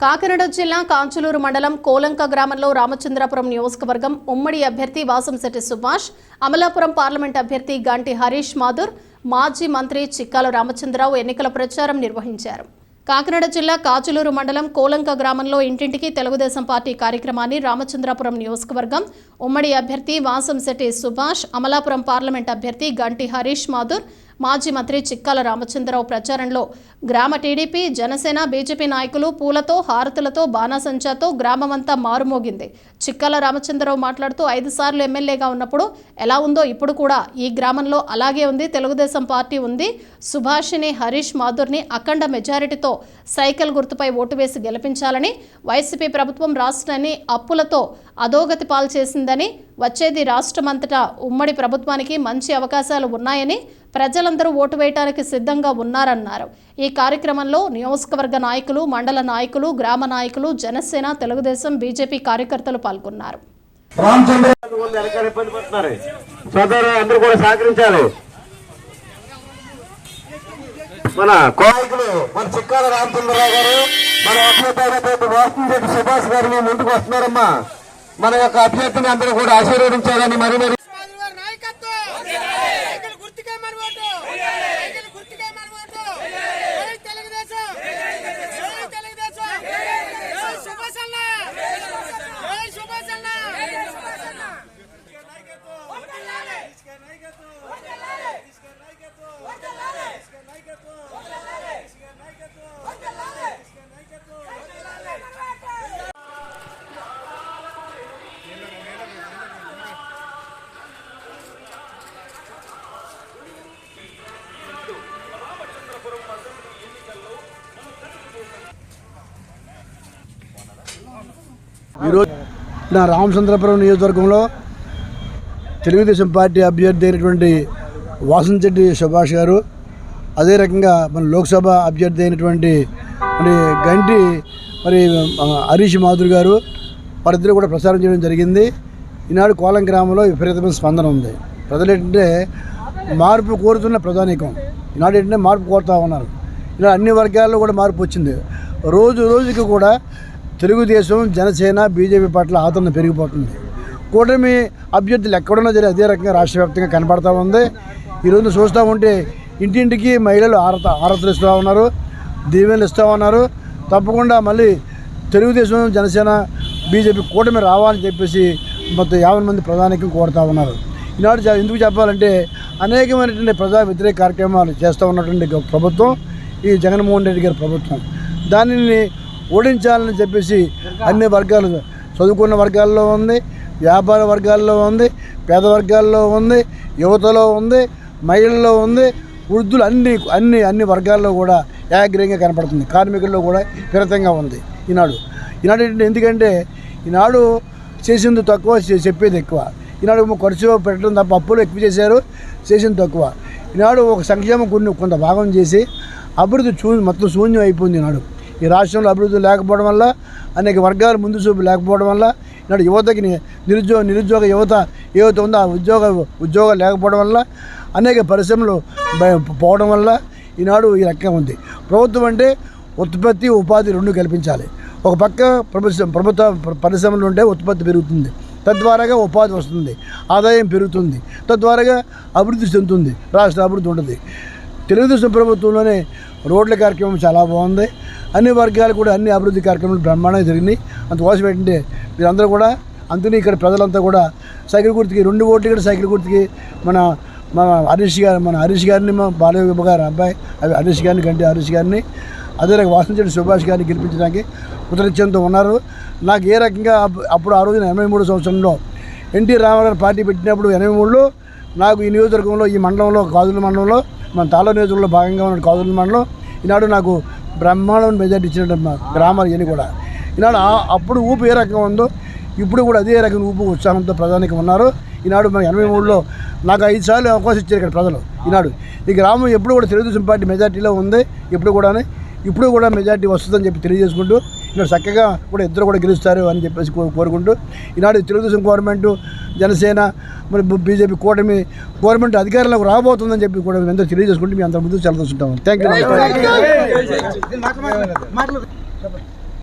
కాకినాడ జిల్లా కాంచులూరు మండలం కోలంక గ్రామంలో రామచంద్రాపురం నియోజకవర్గం ఉమ్మడి అభ్యర్థి వాసంశెట్టి సుభాష్ అమలాపురం పార్లమెంట్ అభ్యర్థి గంటి హరీష్ మాధుర్ మాజీ మంత్రి చిక్కాల రామచంద్రరావు ఎన్నికల ప్రచారం నిర్వహించారు. కాకినాడ జిల్లా కాచులూరు మండలం కోలంక గ్రామంలో ఇంటింటికి తెలుగుదేశం పార్టీ కార్యక్రమాన్ని రామచంద్రాపురం నియోజకవర్గం ఉమ్మడి అభ్యర్థి వాసంశెట్టి సుభాష్ అమలాపురం పార్లమెంట్ అభ్యర్థి గంటి హరీష్ మాధుర్ మాజీ మంత్రి చిక్కాల రామచంద్రరావు ప్రచారంలో గ్రామ టీడీపీ జనసేన బీజేపీ నాయకులు పూలతో హారతులతో బాణాసంచాతో గ్రామమంతా మారుమోగింది. చిక్కాల రామచంద్రరావు మాట్లాడుతూ ఐదు సార్లు ఎమ్మెల్యేగా ఉన్నప్పుడు ఎలా ఉందో ఇప్పుడు కూడా ఈ గ్రామంలో అలాగే ఉంది తెలుగుదేశం పార్టీ ఉంది. సుభాషిని హరీష్ మాధుర్ని అఖండ మెజారిటీతో సైకిల్ గుర్తుపై ఓటు వేసి గెలిపించాలని వైసీపీ ప్రభుత్వం రాష్ట్రాన్ని అప్పులతో అధోగతి పాల్చేసిందని వచ్చేది రాష్ట్రమంతటా ఉమ్మడి ప్రభుత్వానికి మంచి అవకాశాలు ఉన్నాయని ప్రజలందరూ ఓటు వేయడానికి సిద్ధంగా ఉన్నారన్నారు. ఈ కార్యక్రమంలో నియోజకవర్గ నాయకులు మండల నాయకులు గ్రామ నాయకులు జనసేన తెలుగుదేశం బీజేపీ కార్యకర్తలు పాల్గొన్నారు. అందరూ కూడా సహకరించాలి. మన కోరికలు మన చిక్కాల రామచంద్రరావు గారు మన అభ్యర్థి వాసంశెట్టి సుభాష్ గారు ముందుకు వస్తున్నారమ్మా. మన యొక్క అభ్యర్థిని అందరూ కూడా ఆశీర్వదించాలని మరి మరి ఈరోజు నా రామచంద్రపురం నియోజకవర్గంలో తెలుగుదేశం పార్టీ అభ్యర్థి అయినటువంటి వాసంశెట్టి సుభాష్ గారు అదే రకంగా మన లోక్సభ అభ్యర్థి అయినటువంటి మరి గంటి మరి హరీష్ మాధుర్ గారు వారిద్దరూ కూడా ప్రచారం చేయడం జరిగింది. ఈనాడు కోలం గ్రామంలో విపరీతమైన స్పందన ఉంది. ప్రజలు ఏంటంటే మార్పు కోరుతున్న ప్రధానికం ఈనాడు ఏంటంటే మార్పు కోరుతూ ఉన్నారు. ఇలా అన్ని వర్గాల్లో కూడా మార్పు వచ్చింది. రోజు రోజుకి కూడా తెలుగుదేశం జనసేన బీజేపీ పట్ల ఆదరణ పెరిగిపోతుంది. కూటమి అభ్యర్థులు ఎక్కడున్నా సరే అదే రకంగా రాష్ట్ర వ్యాప్తంగా కనబడతా ఉంది. ఈరోజు చూస్తూ ఉంటే ఇంటింటికి మహిళలు ఆరత ఆరతలు ఇస్తూ ఉన్నారు దీవెనలు ఇస్తూ ఉన్నారు. తప్పకుండా మళ్ళీ తెలుగుదేశం జనసేన బీజేపీ కూటమి రావాలని చెప్పేసి మొత్తం యాభై మంది ప్రధానికి కోరుతా ఉన్నారు. ఈనాడు ఎందుకు చెప్పాలంటే అనేకమైనటువంటి ప్రజా వ్యతిరేక కార్యక్రమాలు చేస్తూ ఉన్నటువంటి ప్రభుత్వం ఈ జగన్మోహన్ రెడ్డి గారి ప్రభుత్వం. దానిని ఓడించాలని చెప్పేసి అన్ని వర్గాలు చదువుకున్న వర్గాల్లో ఉంది వ్యాపార వర్గాల్లో ఉంది పేద వర్గాల్లో ఉంది యువతలో ఉంది మహిళల్లో ఉంది వృద్ధులు అన్ని అన్ని అన్ని వర్గాల్లో కూడా ఏగ్రీయంగా కనపడుతుంది. కార్మికుల్లో కూడా విపరీతంగా ఉంది ఈనాడు. ఈనాడు ఎందుకంటే ఈనాడు చేసింది తక్కువ చెప్పేది ఎక్కువ. ఈనాడు ఖర్చు పెట్టడం తప్ప అప్పులు ఎక్కువ చేశారు చేసింది తక్కువ. ఈనాడు ఒక సంక్షేమం కొన్ని కొంత భాగం చేసి అభివృద్ధి చూ మొత్తం శూన్యం అయిపోయింది ఈనాడు. ఈ రాష్ట్రంలో అభివృద్ధి లేకపోవడం వల్ల అనేక వర్గాలు ముందు చూపు లేకపోవడం వల్ల ఈనాడు యువతకి నిరుద్యోగ నిరుద్యోగ యువత ఏవైతే ఉందో ఆ ఉద్యోగ ఉద్యోగాలు లేకపోవడం వల్ల అనేక పరిశ్రమలు పోవడం వల్ల ఈనాడు ఈ రకంగా ఉంది. ప్రభుత్వం అంటే ఉత్పత్తి ఉపాధి రెండు కల్పించాలి. ఒక పక్క ప్రభుత్వం ప్రభుత్వ పరిశ్రమలు ఉంటే ఉత్పత్తి పెరుగుతుంది. తద్వారాగా ఉపాధి వస్తుంది ఆదాయం పెరుగుతుంది తద్వారాగా అభివృద్ధి చెందుతుంది రాష్ట్ర అభివృద్ధి ఉంటుంది. తెలుగుదేశం ప్రభుత్వంలోనే రోడ్ల కార్యక్రమం చాలా బాగుంది. అన్ని వర్గాలు కూడా అన్ని అభివృద్ధి కార్యక్రమాలు బ్రహ్మాండంగా జరిగినాయి. అందుకోసం ఏంటంటే మీరందరూ కూడా అందుకని ఇక్కడ ప్రజలంతా కూడా సైకిల్ గుర్తుకి రెండు ఓట్లు కూడా సైకిల్ గుర్తుకి మన మన హరీష్ గారు మన హరీష్ గారిని మా బాలయోగ గారు అబ్బాయి అవి హరీష్ గారిని గంటి హరీష్ గారిని అదే రకంగా వాసంచెట్టి సుభాష్ గారిని గెలిపించడానికి కృతనిశ్చయంతో ఉన్నారు. నాకు ఏ రకంగా అప్పుడు ఆ రోజున ఎనభై మూడు సంవత్సరంలో ఎన్టీ రామారావు పార్టీ పెట్టినప్పుడు ఎనభై మూడులో నాకు ఈ నియోజకవర్గంలో ఈ మండలంలో కాజుల మండలంలో మన తాళ నియోజకవర్గంలో భాగంగా ఉన్న కాజుల మండలం ఈనాడు నాకు బ్రహ్మాండమైన మెజార్టీ ఇచ్చినట్టు మా గ్రామాలు ఇవన్నీ కూడా. ఈనాడు అప్పుడు ఊపు ఏ రకంగా ఉందో ఇప్పుడు కూడా అదే రకం ఊపు ఉత్సాహంతో ప్రధానికి ఉన్నారు. ఈనాడు మన ఎనభై మూడులో నాకు ఐదు సార్లు అవకాశం ఇచ్చారు ఇక్కడ ప్రజలు ఈనాడు. ఈ గ్రామం ఎప్పుడు కూడా తెలుగుదేశం పార్టీ మెజార్టీలో ఉంది ఇప్పుడు కూడా ఇప్పుడు కూడా మెజార్టీ వస్తుందని చెప్పి తెలియజేసుకుంటూ ఇక్కడ చక్కగా కూడా ఇద్దరు కూడా గెలుస్తారు అని చెప్పేసి కో- కోరుకుంటూ ఈనాడు తెలుగుదేశం గవర్నమెంట్ జనసేన మరి బీజేపీ కూటమి గవర్నమెంట్ అధికారంలోకి రాబోతుందని చెప్పి కూడా మేము అందరూ తెలియజేసుకుంటూ మీ అందరి ముందు సెలవు థ్యాంక్ యూ